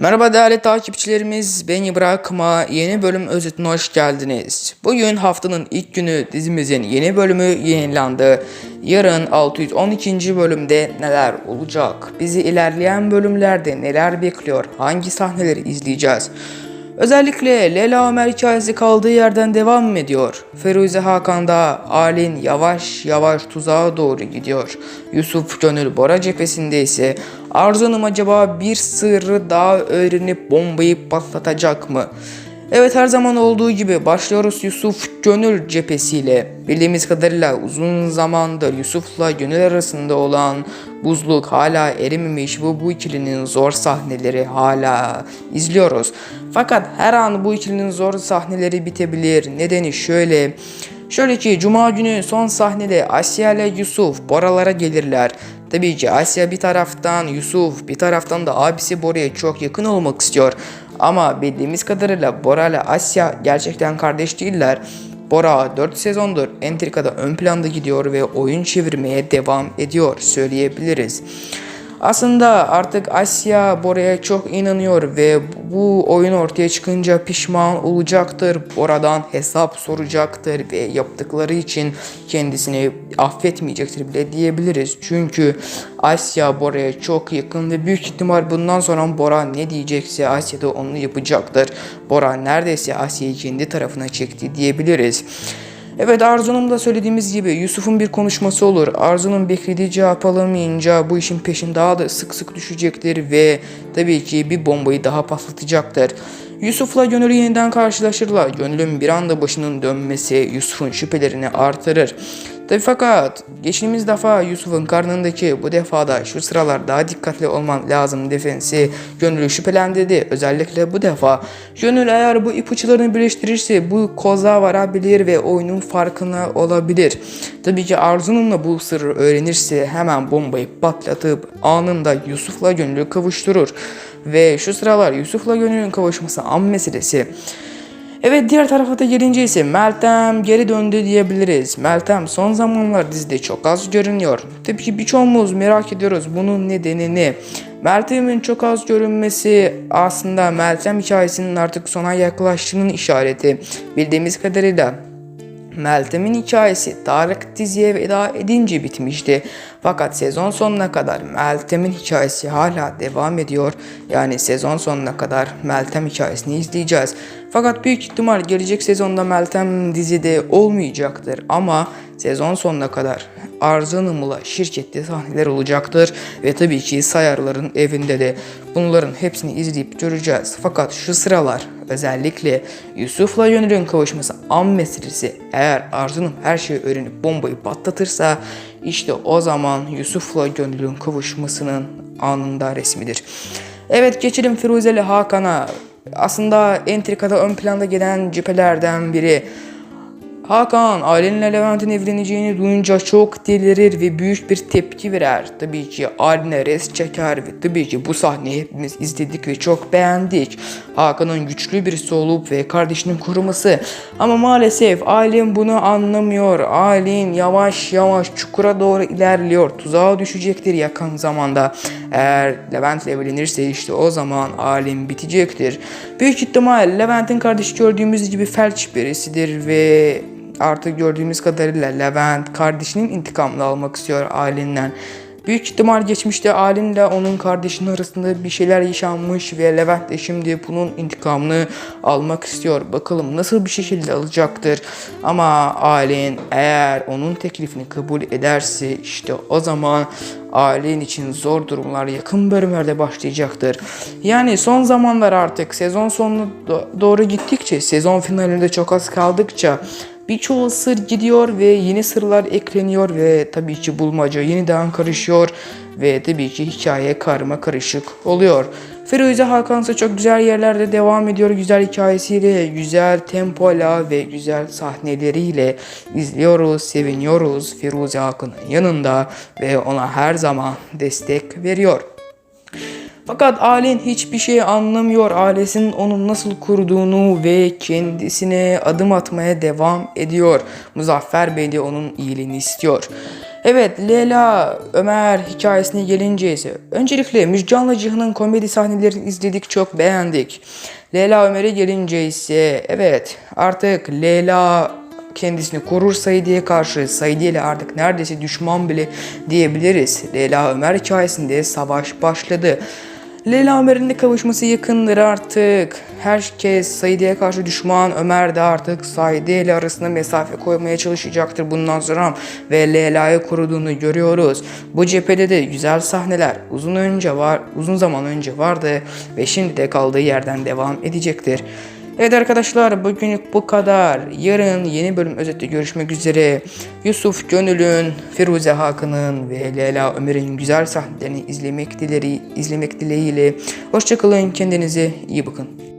Merhaba değerli takipçilerimiz, Beni Bırakma yeni bölüm özetine hoş geldiniz. Bugün haftanın ilk günü dizimizin yeni bölümü yayınlandı. Yarın 612. bölümde neler olacak? Bizi ilerleyen bölümlerde neler bekliyor? Hangi sahneleri izleyeceğiz? Özellikle Leyla Ömer hikayesi kaldığı yerden devam mı ediyor? Feruze Hakan da Alin yavaş yavaş tuzağa doğru gidiyor. Yusuf Gönül Bora cephesinde ise Arzu Hanım acaba bir sırrı daha öğrenip bombayı patlatacak mı? Evet her zaman olduğu gibi başlıyoruz Yusuf Gönül cephesiyle. Bildiğimiz kadarıyla uzun zamandır Yusuf'la Gönül arasında olan buzluk hala erimemiş bu bu ikilinin zor sahneleri hala izliyoruz. Fakat her an bu ikilinin zor sahneleri bitebilir. Nedeni şöyle. Şöyle ki Cuma günü son sahnede Asya ile Yusuf Boralara gelirler. Tabii ki Asya bir taraftan Yusuf bir taraftan da abisi Bora'ya çok yakın olmak istiyor. Ama bildiğimiz kadarıyla Bora ile Asya gerçekten kardeş değiller. Bora 4 sezondur entrikada ön planda gidiyor ve oyun çevirmeye devam ediyor söyleyebiliriz. Aslında artık Asya Bora'ya çok inanıyor ve bu oyun ortaya çıkınca pişman olacaktır. Bora'dan hesap soracaktır ve yaptıkları için kendisini affetmeyecektir bile diyebiliriz. Çünkü Asya Bora'ya çok yakın ve büyük ihtimal bundan sonra Bora ne diyecekse Asya da onu yapacaktır. Bora neredeyse Asya'yı kendi tarafına çekti diyebiliriz. Evet Arzu'nun da söylediğimiz gibi Yusuf'un bir konuşması olur. Arzu'nun beklediği cevap alamayınca bu işin peşin daha da sık sık düşecektir ve tabii ki bir bombayı daha patlatacaktır. Yusuf'la Gönül yeniden karşılaşırlar. Gönül'ün bir anda başının dönmesi Yusuf'un şüphelerini artırır. Tabi fakat geçtiğimiz defa Yusuf'un karnındaki bu defada şu sıralar daha dikkatli olman lazım defensi Gönül'ü şüphelendirdi. Özellikle bu defa Gönül eğer bu ipuçlarını birleştirirse bu koza varabilir ve oyunun farkına olabilir. Tabii ki Arzu'nunla bu sırrı öğrenirse hemen bombayı patlatıp anında Yusuf'la Gönül'ü kavuşturur. Ve şu sıralar Yusuf'la Gönül'ün kavuşması an meselesi. Evet diğer tarafa da gelince ise Meltem geri döndü diyebiliriz. Meltem son zamanlar dizide çok az görünüyor. Tabii ki birçoğumuz merak ediyoruz bunun nedenini. Meltem'in çok az görünmesi aslında Meltem hikayesinin artık sona yaklaştığının işareti. Bildiğimiz kadarıyla Meltem'in hikayesi Tarık diziye veda edince bitmişti. Fakat sezon sonuna kadar Meltem'in hikayesi hala devam ediyor. Yani sezon sonuna kadar Meltem hikayesini izleyeceğiz. Fakat büyük ihtimal gelecek sezonda Meltem dizide olmayacaktır. Ama sezon sonuna kadar Arzu Hanım'la şirkette sahneler olacaktır. Ve tabii ki Sayarların evinde de bunların hepsini izleyip göreceğiz. Fakat şu sıralar özellikle Yusuf'la Gönül'ün kavuşması an meselesi eğer Arzu'nun her şeyi öğrenip bombayı patlatırsa işte o zaman Yusuf'la Gönül'ün kavuşmasının anında resmidir. Evet geçelim Firuze ile Hakan'a. Aslında entrikada ön planda gelen cephelerden biri. Hakan ailenle Levent'in evleneceğini duyunca çok delirir ve büyük bir tepki verer. Tabii ki Aline res çeker ve tabii ki bu sahneyi hepimiz izledik ve çok beğendik. Hakan'ın güçlü birisi olup ve kardeşinin koruması. Ama maalesef Aylin bunu anlamıyor. Aylin yavaş yavaş çukura doğru ilerliyor. Tuzağa düşecektir yakın zamanda. Eğer Levent'le evlenirse işte o zaman Aylin bitecektir. Büyük ihtimal Levent'in kardeşi gördüğümüz gibi felç birisidir ve artık gördüğümüz kadarıyla Levent kardeşinin intikamını almak istiyor ailenden. Büyük ihtimal geçmişte Alin'le onun kardeşinin arasında bir şeyler yaşanmış ve Levent de şimdi bunun intikamını almak istiyor. Bakalım nasıl bir şekilde alacaktır. Ama Alin eğer onun teklifini kabul ederse işte o zaman ailen için zor durumlar yakın bölümlerde başlayacaktır. Yani son zamanlar artık sezon sonuna do- doğru gittikçe, sezon finalinde çok az kaldıkça Birçoğu sır gidiyor ve yeni sırlar ekleniyor ve tabii ki bulmaca yeniden karışıyor ve tabii ki hikaye karma karışık oluyor. Firuze Hakan ise çok güzel yerlerde devam ediyor. Güzel hikayesiyle, güzel tempoyla ve güzel sahneleriyle izliyoruz, seviniyoruz Firuze Hakan'ın yanında ve ona her zaman destek veriyor. Fakat Alin hiçbir şey anlamıyor. Ailesinin onun nasıl kurduğunu ve kendisine adım atmaya devam ediyor. Muzaffer Bey de onun iyiliğini istiyor. Evet, Leyla Ömer hikayesine gelince ise öncelikle Müjgan'la Cihan'ın komedi sahnelerini izledik, çok beğendik. Leyla Ömer'e gelince ise evet artık Leyla kendisini korur Saidi'ye karşı Saidi ile artık neredeyse düşman bile diyebiliriz. Leyla Ömer hikayesinde savaş başladı. Leyla Ömer'in de kavuşması yakındır artık. Herkes Saidi'ye karşı düşman. Ömer de artık Saidi ile arasında mesafe koymaya çalışacaktır bundan sonra. Ve Leyla'yı koruduğunu görüyoruz. Bu cephede de güzel sahneler uzun önce var, uzun zaman önce vardı ve şimdi de kaldığı yerden devam edecektir. Evet arkadaşlar bugünlük bu kadar. Yarın yeni bölüm özette görüşmek üzere. Yusuf Gönül'ün, Firuze Hakan'ın ve Leyla Ömer'in güzel sahnelerini izlemek dileri, izlemek dileğiyle. Hoşçakalın kendinize iyi bakın.